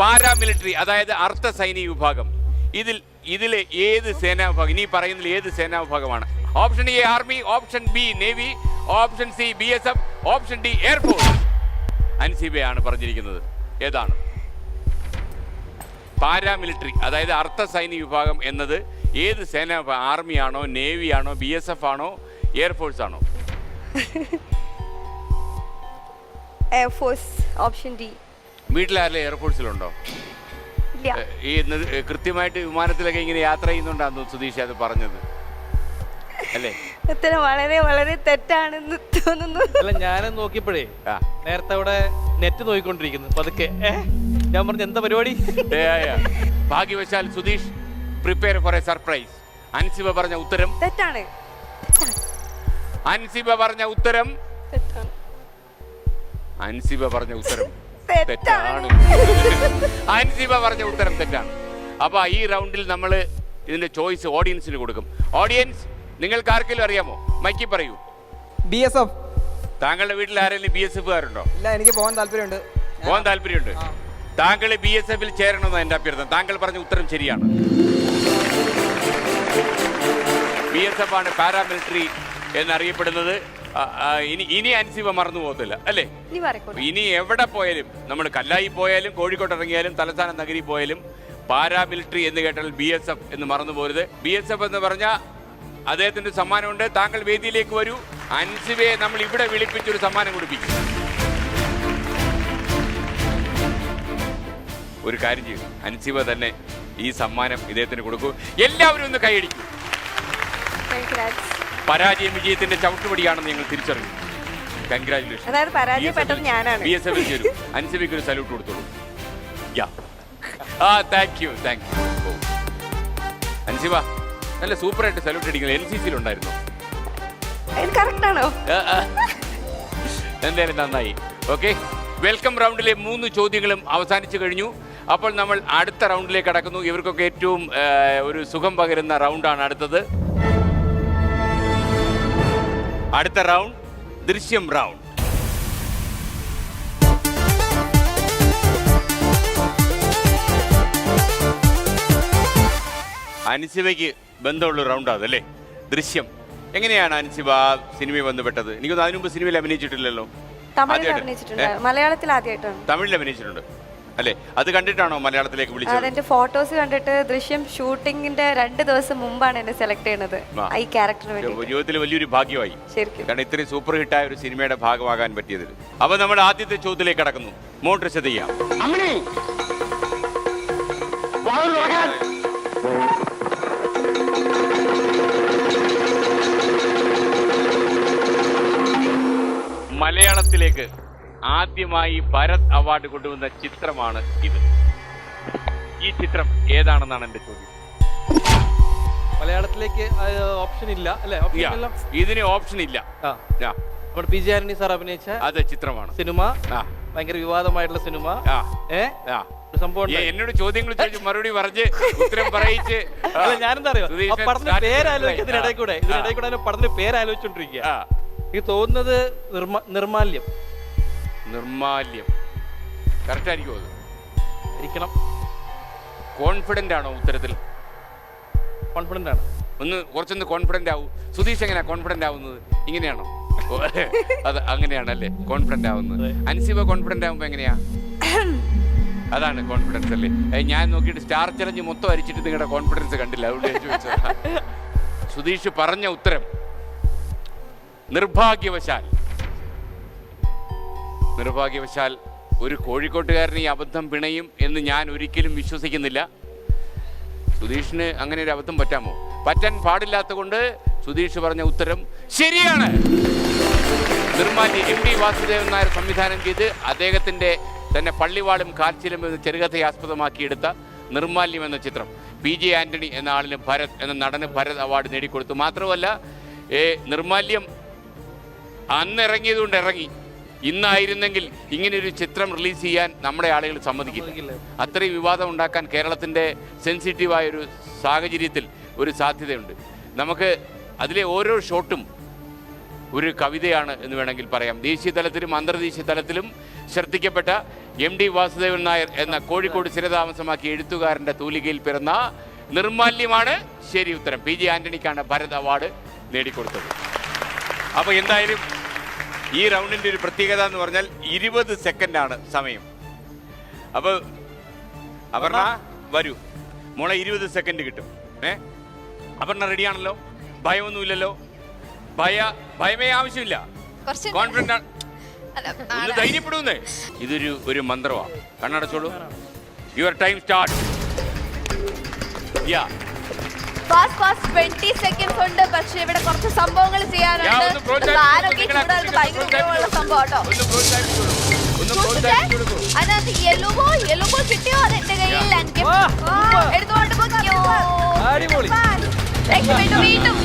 Paramilitary അതായത് അർദ്ധ സൈനിക വിഭാഗം. ഇതിൽ ഇതിലെ ഏത് സേനാ വിഭാഗം ഇനി പറയുന്നതിൽ ഏത് സേനാ വിഭാഗമാണ്? Option A army option B navy option C B S F option D air force അൻസിബയാണ് പറഞ്ഞിരിക്കുന്നത്. ഏതാണ്? പാരാമിലിറ്ററി അതായത് അർദ്ധ സൈനിക വിഭാഗം എന്നത് ഏത് സേനാ ആണോ ആർമിയാണോ നേവിയാണോ ബി എസ് എഫ് ആണോ എയർഫോഴ്സ് ആണോ? എയർഫോഴ്സ് ഓപ്ഷൻ ഡി വീട്ടിലാരെങ്കിലും എയർഫോഴ്സിലുണ്ടോ ഇല്ല. ഈ കൃത്യമായിട്ട് വിമാനത്തിലൊക്കെ ഇങ്ങനെ യാത്ര ചെയ്യുന്നുണ്ടാന്ന് സുധീഷ് അത് പറഞ്ഞത്. അല്ലേ? വളരെ വളരെ തെറ്റാണെന്ന് തോന്നുന്നു. അല്ല ഞാനും നോക്കിയപ്പോഴേ ആ. നേരത്തെ അവിടെ നെറ്റ് നോക്കിക്കൊണ്ടിരിക്കുന്നു പതുക്കെ. ഞാൻ പറഞ്ഞു എന്താ പരിപാടി. ഭാഗ്യവശാൽ Sudheesh prepare for a surprise Ansiba പറഞ്ഞ ഉത്തരം. തെറ്റാണ്. അൻസിബ പറഞ്ഞ ഉത്തരം. തെറ്റാണ്. അൻസിബ പറഞ്ഞ ഉത്തരം. തെറ്റാണ്. അൻസിബ പറഞ്ഞ ഉത്തരം തെറ്റാണ്. അപ്പൊ ഈ റൗണ്ടിൽ നമ്മൾ ഇതിന്റെ ചോയ്സ് ഓഡിയൻസിന് കൊടുക്കും. ഓഡിയൻസ് നിങ്ങൾക്ക് ആർക്കെങ്കിലും അറിയാമോ? മൈക്കി പറയൂ. B S F. താങ്കളുടെ വീട്ടിൽ ആരെങ്കിലും ബി എസ് എഫുകാരുണ്ടോ ഇല്ല എനിക്ക് പോകാൻ താല്പര്യമുണ്ട്. പോകാൻ താല്പര്യമുണ്ട്. താങ്കൾ ബി എസ് എഫിൽ ചേരണമെന്ന് എന്റെ അഭ്യർത്ഥന. താങ്കൾ പറഞ്ഞ ഉത്തരം ശരിയാണ്. ബി എസ് എഫ് ആണ് പാരാമിലിറ്ററി എന്നറിയപ്പെടുന്നത്. ഇനി ഇനി അൻസിബ മറന്നു പോകത്തില്ല അല്ലേ? ഇനി എവിടെ പോയാലും നമ്മൾ കല്ലായി പോയാലും കോഴിക്കോട്ട് ഇറങ്ങിയാലും തലസ്ഥാന നഗരി പോയാലും പാരാമിലിറ്ററി എന്ന് കേട്ടാൽ ബി എസ് എഫ് എന്ന് മറന്നു പോരുത്. ബി എസ് എഫ് എന്ന് പറഞ്ഞാൽ അദ്ദേഹത്തിന്റെ സമ്മാനമുണ്ട്. താങ്കൾ വേദിയിലേക്ക് വരൂ. അൻസിബയെ നമ്മൾ ഇവിടെ വിളിപ്പിച്ചൊരു സമ്മാനം കൊടുപ്പിക്കും. ഒരു കാര്യം ചെയ്യും. അൻസിബ തന്നെ ഈ സമ്മാനം ഇദ്ദേഹത്തിന് കൊടുക്കൂ. എല്ലാവരും ഒന്ന് കൈയടിക്കും. പരാജയം വിജയത്തിന്റെ ചവിട്ടുപടിയാണെന്ന് ഞങ്ങൾ തിരിച്ചറിഞ്ഞു. കൺഗ്രാചുലേഷൻ അതായത് പരാജയപ്പെട്ടത് ഞാനാണ്. ബി എസ് എഫ് ചേരും അൻസിബയ്ക്ക് ഒരു സല്യൂട്ട് കൊടുത്തോളൂ. യാ ആ thank you thank you Ansiba നല്ല സൂപ്പറായിട്ട് സല്യൂട്ട് അടിക്കുന്നത് എൻ സി സിയിൽ ഉണ്ടായിരുന്നു? എന്തായാലും നന്നായി. ഓക്കെ വെൽക്കം റൗണ്ടിലെ മൂന്ന് ചോദ്യങ്ങളും അവസാനിച്ചു കഴിഞ്ഞു. അപ്പോൾ നമ്മൾ അടുത്ത റൗണ്ടിലേക്ക് കടക്കുന്നു. ഇവർക്കൊക്കെ ഏറ്റവും ഒരു സുഖം പകരുന്ന റൗണ്ടാണ് അടുത്തത്. അടുത്ത റൗണ്ട് ദൃശ്യം റൗണ്ട്. അനുശിവയ്ക്ക് ബന്ധമുള്ള റൗണ്ട് അതല്ലേ ദൃശ്യം. എങ്ങനെയാണ് അനുശിവ സിനിമയിൽ ബന്ധപ്പെട്ടത്? എനിക്കൊന്നും അതിനു മുമ്പ് സിനിമയിൽ അഭിനയിച്ചിട്ടില്ലല്ലോ. തമിഴിൽ അഭിനയിച്ചിട്ടുണ്ട്. മലയാളത്തിൽ ആദ്യമായിട്ടാണ്. തമിഴിൽ അഭിനയിച്ചിട്ടുണ്ട്. അല്ലേ? അത് കണ്ടിട്ടാണോ മലയാളത്തിലേക്ക് വിളിച്ചത്? അതെന്റെ ഫോട്ടോസ് കണ്ടിട്ട് ദൃശ്യം ഷൂട്ടിങ്ങിന്റെ രണ്ട് ദിവസം മുമ്പാണ് എന്നെ സെലക്ട് ചെയ്യുന്നത്. ഈ ക്യാരക്ടറിന് വേണ്ടി ജീവിതത്തിൽ വലിയൊരു ഭാഗ്യമായി. ശരിക്കും. കാരണം ഇത്രയും സൂപ്പർ ഹിറ്റായ ഒരു സിനിമയുടെ ഭാഗമാകാൻ പറ്റിയതിൽ. അപ്പൊ നമ്മൾ ആദ്യത്തെ ചോദ്യത്തിലേക്ക് കടക്കുന്നു. മോട്ടർ ചെയ്യാം. മലയാളത്തിലേക്ക് ആദ്യമായി ഭരത് അവാർഡ് കൊണ്ടുവന്ന ചിത്രമാണ് ഇത്. ഈ ചിത്രം ഏതാണെന്നാണ് എന്റെ ചോദ്യം. മലയാളത്തിലേക്ക് ഓപ്ഷൻ ഇല്ല അല്ലെ? ഇതിന് ഓപ്ഷൻ ഇല്ല. നമ്മുടെ പി ജെ ആന്റണി സാർ അഭിനയിച്ച അത് ചിത്രമാണ്. സിനിമ. ഭയങ്കര വിവാദമായിട്ടുള്ള സിനിമ. സംഭവം എന്നോട് ചോദ്യങ്ങൾ ചോദിച്ചു മറുപടി പറഞ്ഞ് ഉത്തരം പറയിച്ച്. ഞാനെന്താ അറിയോ? പടത്തിന്റെ കൂടെ ഇതിനിടയിൽ കൂടെ പേരാലോചിച്ചോണ്ടിരിക്കുക എനിക്ക് തോന്നുന്നത് നിർമാല്യം. നിർമാല്യം. കറക്റ്റായിരിക്കും അത്. ഇരിക്കണം. കോൺഫിഡന്റ് ആണോ ഉത്തരത്തിൽ? കോൺഫിഡന്റ് ആണ്. ഒന്ന് കുറച്ചൊന്ന് കോൺഫിഡന്റ് ആവും. സുധീഷ് എങ്ങനെയാ കോൺഫിഡന്റ് ആവുന്നത്? ഇങ്ങനെയാണോ? അത്. അത് അങ്ങനെയാണല്ലേ കോൺഫിഡന്റ് ആവുന്നത്. അൻസിബ ആവുമ്പോൾ ആവുമ്പോ എങ്ങനെയാ? അതാണ് കോൺഫിഡൻസ് അല്ലേ? ഞാൻ നോക്കിയിട്ട് സ്റ്റാർ ചലഞ്ച് മൊത്തം അരിച്ചിട്ട് നിങ്ങളുടെ കോൺഫിഡൻസ് കണ്ടില്ല. അതുകൊണ്ട് സുധീഷ് പറഞ്ഞ ഉത്തരം നിർഭാഗ്യവശാൽ നിർഭാഗ്യവശാൽ ഒരു കോഴിക്കോട്ടുകാരൻ ഈ അബദ്ധം പിണയും എന്ന് ഞാൻ ഒരിക്കലും വിശ്വസിക്കുന്നില്ല. സുധീഷിന് അങ്ങനെ ഒരു അബദ്ധം പറ്റാമോ? പറ്റാൻ പാടില്ലാത്ത കൊണ്ട് സുധീഷ് പറഞ്ഞ ഉത്തരം ശരിയാണ്. നിർമ്മാല്യ എം പി വാസുദേവൻ നായർ സംവിധാനം ചെയ്ത് അദ്ദേഹത്തിന്റെ തന്നെ പള്ളിവാളും കാൽച്ചിലും എന്ന ചെറുകഥയെ ആസ്പദമാക്കിയെടുത്ത നിർമാല്യം എന്ന ചിത്രം. പി ജെ ആന്റണി എന്ന ആളിന് ഭരത് എന്ന നടന് ഭരത് അവാർഡ് നേടിക്കൊടുത്തു. മാത്രമല്ല നിർമാല്യം അന്ന് ഇറങ്ങിയതുകൊണ്ട് ഇറങ്ങി. ഇന്നായിരുന്നെങ്കിൽ ഇങ്ങനെയൊരു ചിത്രം റിലീസ് ചെയ്യാൻ നമ്മുടെ ആളുകൾ സമ്മതിക്കില്ല. അത്രയും വിവാദം ഉണ്ടാക്കാൻ കേരളത്തിന്റെ സെൻസിറ്റീവായ ഒരു സാഹചര്യത്തിൽ ഒരു സാധ്യതയുണ്ട്. നമുക്ക് അതിലെ ഓരോ ഷോട്ടും ഒരു കവിതയാണ് എന്ന് വേണമെങ്കിൽ പറയാം. ദേശീയ തലത്തിലും അന്തർദേശീയ തലത്തിലും ശ്രദ്ധിക്കപ്പെട്ട എം ഡി വാസുദേവൻ നായർ എന്ന കോഴിക്കോട് സ്ഥിരതാമസമാക്കിയ എഴുത്തുകാരന്റെ തൂലികയിൽ പിറന്ന നിർമാല്യമാണ് ശരി ഉത്തരം. പി ജി ആന്റണിക്കാണ് ഭരത് അവാർഡ് നേടിക്കൊടുത്തത്. അപ്പോൾ എന്തായാലും ഈ റൗണ്ടിന്റെ ഒരു പ്രത്യേകത എന്ന് പറഞ്ഞാൽ ഇരുപത് സെക്കൻഡാണ് സമയം. അപ്പോൾ അപർണ വരൂ. മോളെ ഇരുപത് സെക്കൻഡ് കിട്ടും. ഏ? അപർണ റെഡിയാണല്ലോ? ഭയമൊന്നുമില്ലല്ലോ? ഭയ ഭയമേ ആവശ്യമില്ല. കോൺഫിഡന്റ് അല്ല, ഒന്ന് ധൈര്യപ്പെടുന്നേ. ഇതൊരു ഒരു മന്ത്രമാണ് കണ്ണടച്ചോളൂ. Your time start yeah fast fast twenty seconds ഉണ്ട് പക്ഷെ ഇവിടെ കുറച്ച് സംഭവങ്ങൾ ചെയ്യാനുണ്ട്. ഭയങ്കര ഉപയോഗമുള്ള സംഭവം കേട്ടോ. അതിനകത്ത് യെല്ലോ ബോൾ യെല്ലോ ബോൾ കിട്ടിയോ? അത് എന്റെ കയ്യിൽ എനിക്ക്. രക്ഷപ്പെട്ടു വീണ്ടും.